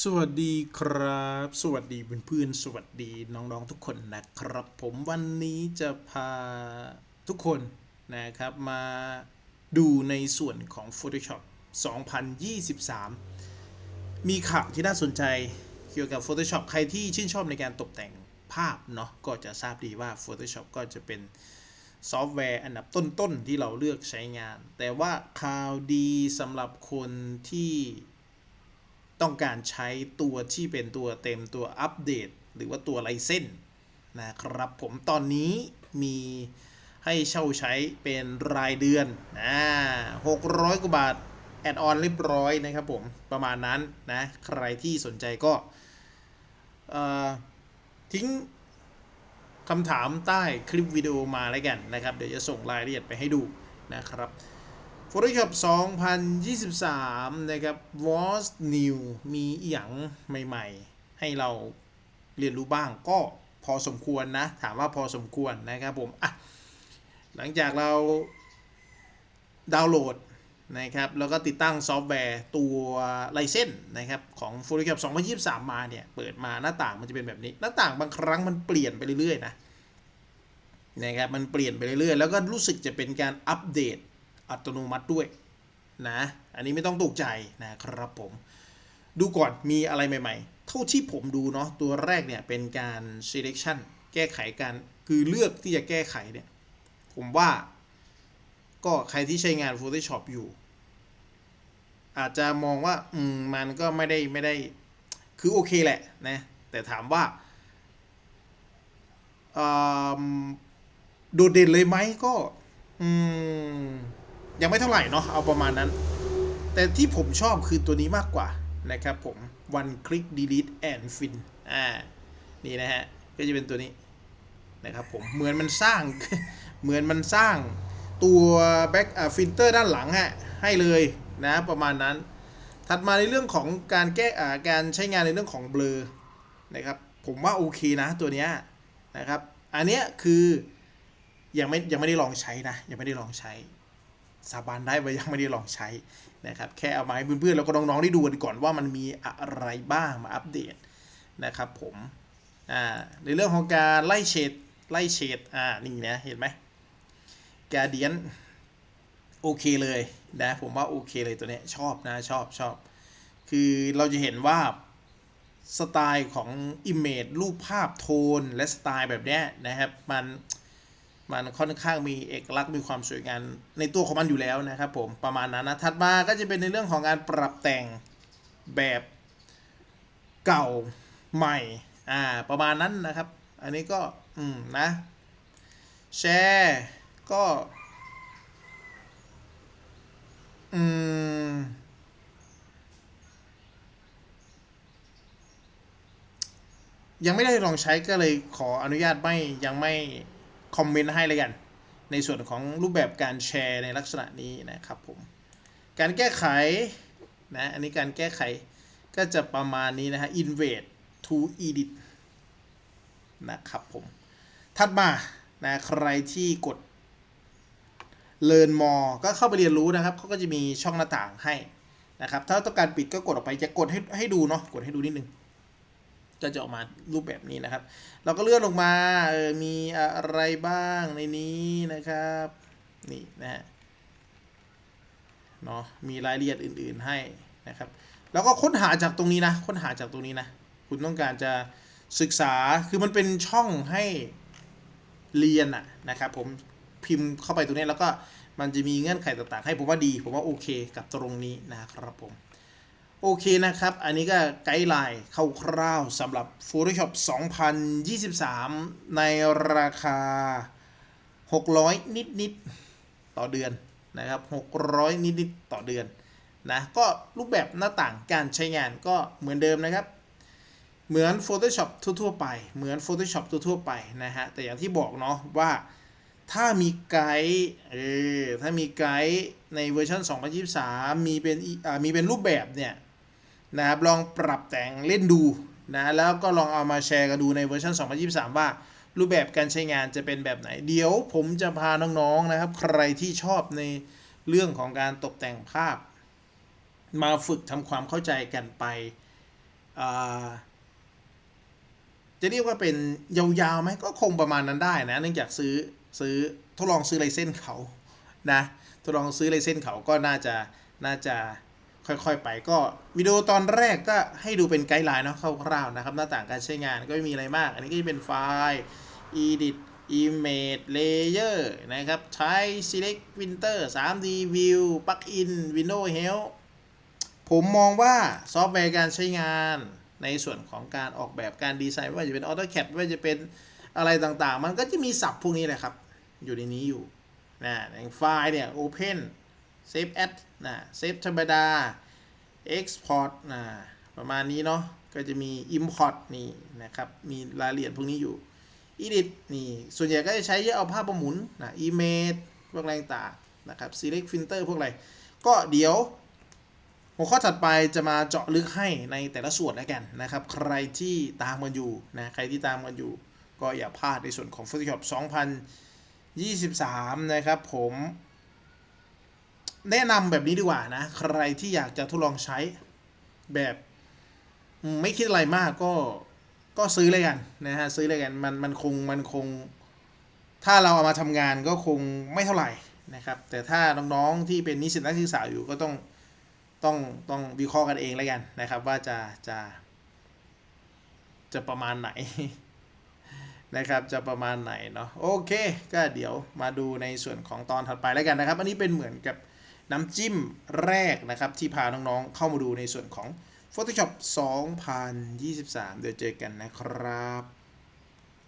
สวัสดีครับ สวัสดีเพื่อนๆสวัสดีน้องๆทุกคนนะครับ ผมวันนี้จะพาทุกคนนะครับมาดูในส่วนของ Photoshop 2023 มีข่าวที่น่าสนใจเกี่ยวกับ Photoshop ใครที่ชื่นชอบในการตกแต่งภาพเนาะก็จะทราบดีว่า Photoshop ก็จะเป็นซอฟต์แวร์อันดับต้นๆ ที่เราเลือกใช้งาน แต่ว่าข่าวดีสำหรับคนที่ ต้องการใช้ตัวที่เป็นตัวเต็มตัวอัปเดต หรือว่าตัวไลเส้นนะครับผมตอนนี้มีให้เช่าใช้เป็นรายเดือนนะ600กว่าบาท แอดออนเรียบร้อยนะครับผม ประมาณนั้นนะ ใครที่สนใจก็ทิ้งคำถามใต้คลิปวิดีโอมาแล้วกันนะครับ เดี๋ยวจะส่งรายละเอียดไปให้ดูนะครับ Photoshop 2023 นะครับ was new มีอย่างใหม่ๆ ให้เราเรียนรู้บ้างก็พอสมควรนะ ถามว่าพอสมควรนะครับผมอะหลังจากเราดาวน์โหลดนะครับ แล้วก็ติดตั้งซอฟต์แวร์ตัวไลเซนนะครับ ของ Photoshop 2023 มาเนี่ย เปิดมาหน้าต่างมันจะเป็นแบบนี้ หน้าต่างบางครั้งมันเปลี่ยนไปเรื่อยๆนะนะครับ มันเปลี่ยนไปเรื่อยๆ แล้วก็รู้สึกจะเป็นการอัปเดต อัตโนมัติด้วยนะ อันนี้ไม่ต้องตกใจนะครับผม ดูก่อนมีอะไรใหม่ๆ เท่าที่ผมดูเนาะตัวแรกเนี่ยเป็นการ selection แก้ไขการคือเลือกที่จะแก้ไขเนี่ย ผมว่า ก็ใครที่ใช้งาน Photoshop อยู่ อาจจะมองว่า อืม มันก็ไม่ได้ไม่ได้ คือโอเคแหละนะ แต่ถามว่าโดดเด่นเลยไหมก็ อืม ยังไม่เท่าไหร่เนาะเอาประมาณนั้น แต่ที่ผมชอบคือตัวนี้มากกว่านะครับผม one click delete and fin อ่านี่นะฮะ ก็จะเป็นตัวนี้นะครับผมเหมือนมันสร้างเหมือนมันสร้างตัว back อ่า filter ด้านหลังฮะให้เลยนะประมาณนั้น ถัดมาในเรื่องของการแก้อ่าการใช้งานในเรื่องของเบลอนะครับผมว่าโอเคนะตัวเนี้ยนะครับ อันเนี้ยคือยังไม่ยังไม่ได้ลองใช้นะยังไม่ได้ลองใช้ สาบานได้ว่ายังไม่ได้ลองใช้นะครับ แค่เอามาให้เพื่อนๆแล้วก็น้องๆได้ดูกันก่อนว่ามันมีอะไรบ้างมาอัปเดตนะครับผมอ่าในเรื่องของการไล่เฉดไล่เฉดอ่านี่นะเห็นไหมกาเดียนโอเคเลยนะผมว่าโอเคเลยตัวนี้ชอบนะชอบชอบ คือเราจะเห็นว่าสไตล์ของ Image รูปภาพโทนและสไตล์แบบนี้นะครับ มัน มันค่อนข้างมีเอกลักษณ์มีความสวยงามในตัวของมันอยู่แล้วนะครับผมประมาณนั้นนะถัดมาก็จะเป็นในเรื่องของการปรับแต่งแบบเก่าใหม่อ่าประมาณนั้นนะครับ อันนี้ก็อืมนะแชร์ก็อืมยังไม่ได้ลองใช้ก็เลยขออนุญาตไม่ยังไม่ คอมเมนต์ให้เลยกัน ในส่วนของรูปแบบการแชร์ในลักษณะนี้นะครับผม การแก้ไขนะอันนี้การแก้ไขก็จะประมาณนี้นะฮะ invade to edit นะครับผม ถัดมานะใครที่กด learn more ก็เข้าไปเรียนรู้นะครับเขาก็จะมีช่องหน้าต่างให้นะครับ ถ้าต้องการปิดก็กดออกไปจะกดให้ให้ดูเนาะกดให้ดูนิดนึง ก็จะออกมารูปแบบนี้นะครับ เราก็เลื่อนลงมาเออมีอะไรบ้างในนี้นะครับนี่นะฮะเนาะมีรายละเอียดอื่น ๆให้นะครับ แล้วก็ค้นหาจากตรงนี้นะ ค้นหาจากตรงนี้นะ คุณต้องการจะศึกษาคือมันเป็นช่องให้เรียนอะนะครับ ผมพิมพ์เข้าไปตรงนี้แล้วก็มันจะมีเงื่อนไขต่างๆ ให้ผมว่าดี ผมว่าโอเคกับตรงนี้นะครับผม โอเคนะครับ อันนี้ก็ไกด์ไลน์คร่าวๆสำหรับ Photoshop 2023 ในราคา 600 นิดๆ ต่อเดือนนะครับ 600 นิดๆ ต่อเดือนนะ ก็รูปแบบหน้าต่างการใช้งานก็เหมือนเดิมนะครับ เหมือน Photoshop ทั่วๆ ไป เหมือน Photoshop ทั่วๆ ไปนะฮะ แต่อย่างที่บอกเนาะว่าถ้ามีไกด์เออถ้ามีไกด์ในเวอร์ชัน2023 มีเป็นอ่ามีเป็นรูปแบบเนี่ย นะครับลองปรับแต่งเล่นดูนะแล้วก็ลองเอามาแชร์กันดูในเวอร์ชัน2023 ว่า รูปแบบการใช้งานจะเป็นแบบไหน เดี๋ยวผมจะพาน้องๆนะครับ ใครที่ชอบในเรื่องของการตกแต่งภาพ มาฝึกทำความเข้าใจกันไป จะเรียกว่าเป็นยาวๆไหมก็คงประมาณนั้นได้นะ เนื่องจากซื้อซื้อทดลองซื้อไลเส้นเขานะทดลองซื้อไลเส้นเขาก็น่าจะน่าจะ ค่อยๆ ไปก็วิดีโอตอนแรกก็ให้ดูเป็นไกด์ไลน์เนาะคร่าวๆนะครับหน้าต่างการใช้งานก็ไม่มีอะไรมาก อันนี้ก็จะเป็นไฟล์ edit image layer นะครับ ใช้ select printer 3D view plugin window help ผมมองว่าซอฟต์แวร์การใช้งานในส่วนของการออกแบบการดีไซน์ไม่ว่าจะเป็น AutoCAD ไม่ว่าจะเป็นอะไรต่างๆ มันก็จะมีศัพท์พวกนี้แหละครับ อยู่ในนี้อยู่นะอย่างไฟล์เนี่ย Open Save as นะ Save ธรรมดา Export นะประมาณนี้เนาะก็จะมี Import นี่นะครับ มีรายละเอียดพวกนี้อยู่ Edit นี่ ส่วนใหญ่ก็จะใช้เยอะเอาภาพประมุนนะ Image พวกอะไรต่างนะครับ Select Filter พวกอะไร ก็เดี๋ยว หัวข้อถัดไปจะมาเจาะลึกให้ในแต่ละส่วนแล้วกันนะครับ ใครที่ตามกันอยู่นะ ใครที่ตามกันอยู่ ก็อย่าพลาดในส่วนของ Photoshop 2023 นะครับผม แนะนำแบบนี้ดีกว่านะ ใครที่อยากจะทดลองใช้แบบไม่คิดอะไรมากก็ก็ซื้อเลยกันนะฮะซื้อเลยกันมันมันคงมันคง ถ้าเราเอามาทำงานก็คงไม่เท่าไหร่นะครับ แต่ถ้าน้องๆที่เป็นนิสิตนักศึกษาอยู่ก็ต้องต้องต้องวิเคราะห์กันเองแล้วกันนะครับ ว่าจะจะจะประมาณไหนนะครับ จะประมาณไหนเนาะโอเค ก็เดี๋ยวมาดูในส่วนของตอนถัดไปแล้วกันนะครับ อันนี้เป็นเหมือนกับ น้ำจิ้มแรกนะครับ ที่พาน้องๆเข้ามาดูในส่วนของ Photoshop 2023 เดี๋ยวเจอกันนะครับ